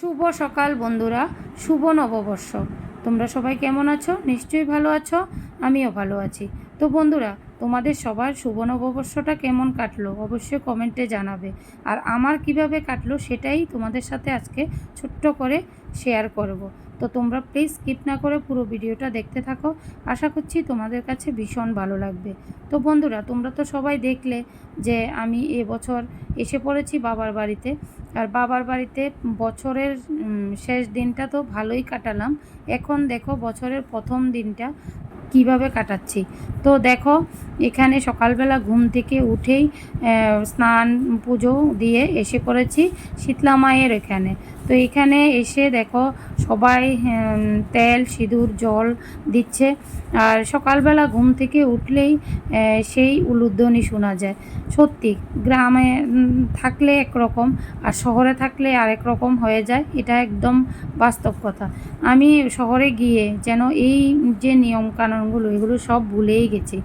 শুভ সকাল বন্ধুরা, শুভ নববর্ষ। তোমরা সবাই কেমন আছো? নিশ্চয়ই ভালো আছো, আমিও ভালো আছি। তো বন্ধুরা, তোমাদের সবার শুভ নববর্ষটা কেমন কাটলো? অবশ্যই কমেন্টে জানাবে। আর আমার কীভাবে কাটলো সেটাই তোমাদের সাথে আজকে ছোট্ট করে শেয়ার করব। তো তোমরা প্লিজ স্কিপ না করে পুরো ভিডিওটা দেখতে থাকো। আশা করছি তোমাদের কাছে ভীষণ ভালো লাগবে। তো বন্ধুরা, তোমরা তো সবাই দেখলে যে আমি এবছর এসে পড়েছি বাবার বাড়িতে। আর বাবার বাড়িতে বছরের শেষ দিনটা তো ভালোই কাটালাম। এখন দেখো বছরের প্রথম দিনটা। কীভাবে কাটাচ্ছি? তো দেখো, এখানে সকালবেলা ঘুম থেকে উঠেই স্নান পুজো দিয়ে এসে পড়েছি শীতলা মায়ের এখানে। তো এখানে এসে দেখো, সবাই তেল, সিঁদুর, জল দিচ্ছে। আর সকালবেলা ঘুম থেকে উঠলেই সেই উলুধ্বনি শোনা যায়। সত্যি, গ্রামে থাকলে একরকম, আর শহরে থাকলে আরেক রকম হয়ে যায়, এটা একদম বাস্তব কথা। আমি শহরে গিয়ে যেন এই যে নিয়ম কানুনগুলো এগুলো সব ভুলেই গেছি।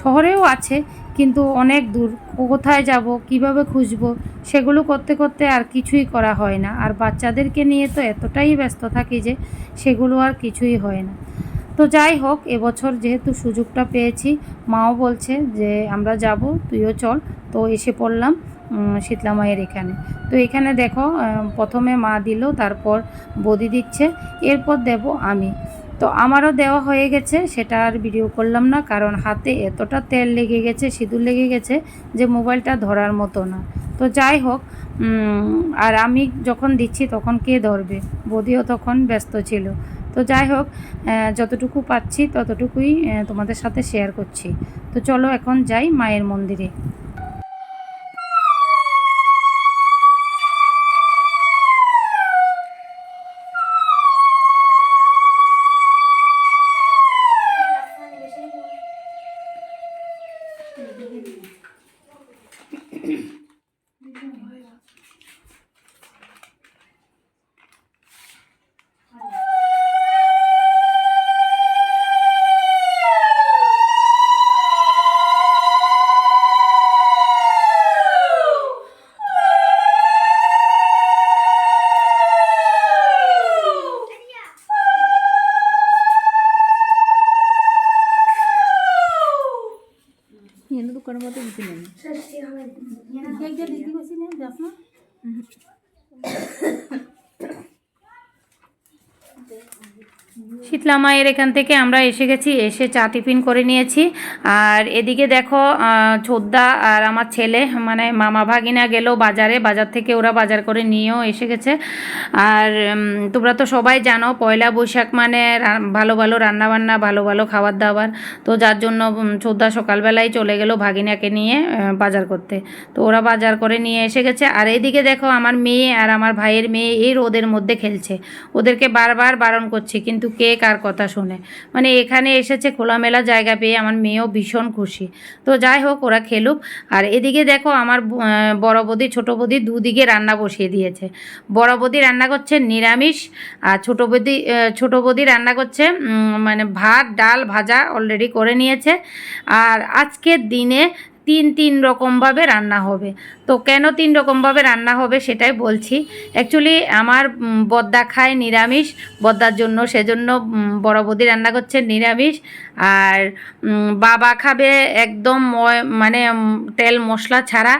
শহরেও আছে, কিন্তু অনেক দূর। কোথায় যাব, কীভাবে খুঁজবো, সেগুলো করতে করতে আর কিছুই করা হয় না। আর বাচ্চাদেরকে নিয়ে তো এতটাই ব্যস্ত থাকি যে, সেগুলো আর কিছুই হয় না। তো যাই হোক, এবছর যেহেতু সুযোগটা পেয়েছি, মাও বলছে যে, আমরা যাব, তুইও চল। তো এসে পড়লাম শীতলা মায়ের এখানে। তো এখানে দেখো প্রথমে মা দিল, তারপর বদি দিচ্ছে, এরপর দেব আমি। তো আমারও দেওয়া হয়ে গেছে, সেটা আর ভিডিও করলাম না, কারণ হাতে এতটা তেল লেগে গেছে, সিঁদুর লেগে গেছে, যে মোবাইলটা ধরার মতো না। তো যাই হোক আর আমি যখন দিচ্ছি তখন কে ধরবে? বদিও তখন ব্যস্ত ছিল। তো যাই হোক যতটুকু পাচ্ছি ততটুকুই তোমাদের সাথে শেয়ার করছি। তো চলো এখন যাই মায়ের মন্দিরে। ఎందుకు కొనబోతే ఇస్తున్నాను దగ్గర దగ్గరికి వచ్చినా దఫ్నా শীতলা মায়ের এখান থেকে আমরা এসে গেছি, এসে চা টিফিন করে নিয়েছি। আর এদিকে দেখো ছোদ্দা আর আমার ছেলে মানে মামা ভাগিনা গেল বাজারে, বাজার থেকে ওরা বাজার করে নিয়েও এসে গেছে। আর তোমরা তো সবাই জানো, পয়লা বৈশাখ মানে ভালো ভালো রান্নাবান্না, ভালো ভালো খাবার দাবার তো যার জন্য ছোদ্দা সকালবেলায় চলে গেল ভাগিনাকে নিয়ে বাজার করতে। তো ওরা বাজার করে নিয়ে এসে গেছে। আর এদিকে দেখো, আমার মেয়ে আর আমার ভাইয়ের মেয়ে এই রোদের মধ্যে খেলছে। ওদেরকে বারবার বারণ করছি, কিন্তু কে কার কথা শুনে। মানে এখানে এসেছে খোলামেলা জায়গা পেয়ে আমার মেয়েও ভীষণ খুশি। তো যাই হোক, ওরা খেলুক। আর এদিকে দেখো আমার বড় বৌদি, ছোটো বৌদি দুদিকে রান্না বসিয়ে দিয়েছে। বড় বৌদি রান্না করছে নিরামিষ আর ছোটো বৌদি ছোটো বৌদি রান্না করছে মানে ভাত, ডাল ভাজা অলরেডি করে নিয়েছে। আর আজকের দিনে তিন তিন রকমভাবে রান্না হবে। তো কেন তিন রকমভাবে রান্না হবে সেটাই বলছি। অ্যাকচুয়ালি আমার বদ্দা খায় নিরামিষ, বদ্দার জন্য সেজন্য বড় বৌদি রান্না করছে নিরামিষ। আর বাবা খাবে একদম মানে তেল মশলা ছাড়া।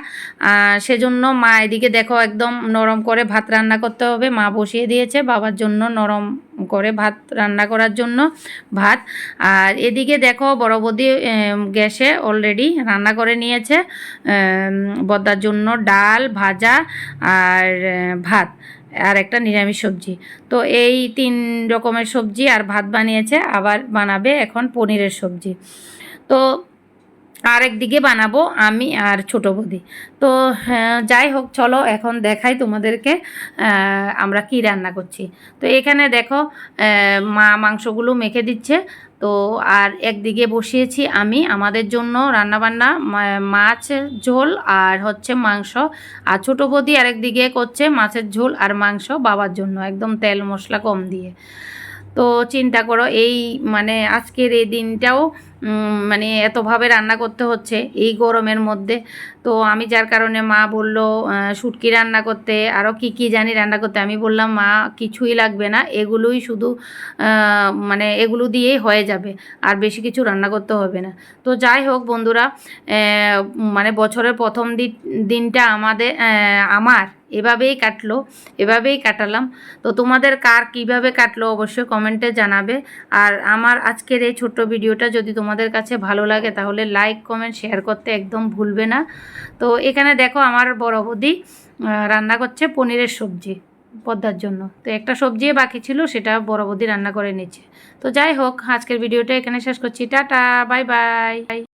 সেজন্য মা এদিকে দেখো একদম নরম করে ভাত রান্না করতে হবে। মা বসিয়ে দিয়েছে, বাবার জন্য নরম করে ভাত রান্না করার জন্য ভাত। আর এদিকে দেখো বড় বৌদি গ্যাসে অলরেডি রান্না করে নিয়েছে বদার জন্য ডাল, ভাজা আর ভাত আর একটা নিরামিষ সবজি। তো এই তিন রকমের সবজি আর ভাত বানিয়েছে, আবার বানাবে এখন পনিরের সবজি। তো আরেক দিকে বানাবো আমি আর ছোটো বৌদি। তো হ্যাঁ, যাই হোক চলো এখন দেখাই তোমাদেরকে আমরা কি রান্না করছি। তো এখানে দেখো মা মাংসগুলো মেখে দিচ্ছে। তো আর একদিকে বসিয়েছি আমি আমাদের জন্য রান্নাবান্না মা- মাছের ঝোল আর হচ্ছে মাংস। আর ছোটো বৌদি আরেকদিকে করছে মাছের ঝোল আর মাংস বাবার জন্য একদম তেল মশলা কম দিয়ে। তো চিন্তা করো এই মানে আজকের এই দিনটাও মানে এতভাবে রান্না করতে হচ্ছে এই গরমের মধ্যে। তো আমি যার কারণে মা বলল শুটকি রান্না করতে আরও কি কি জানি রান্না করতে। আমি বললাম, মা, কিছুই লাগবে না, এগুলোই শুধু মানে এগুলো দিয়েই হয়ে যাবে, আর বেশি কিছু রান্না করতে হবে না। তো যাই হোক বন্ধুরা মানে বছরের প্রথম দিনটা আমাদের আমার এভাবেই কাটলো, এভাবেই কাটালাম। তো তোমাদের কার কীভাবে কাটলো অবশ্যই কমেন্টে জানাবে। আর আমার আজকের এই ছোট্ট ভিডিওটা যদি তোমাদের কাছে ভালো লাগে তাহলে লাইক, কমেন্ট, শেয়ার করতে একদম ভুলবে না। তো এখানে দেখো আমার বড় বৌদি রান্না করছে পনিরের সবজি পদ্মার জন্য। তো একটা সবজি বাকি ছিল সেটা বড় বৌদি রান্না করে নিচ্ছে তো যাই হোক, আজকের ভিডিওটা এখানে শেষ করছি। Tata, bye bye.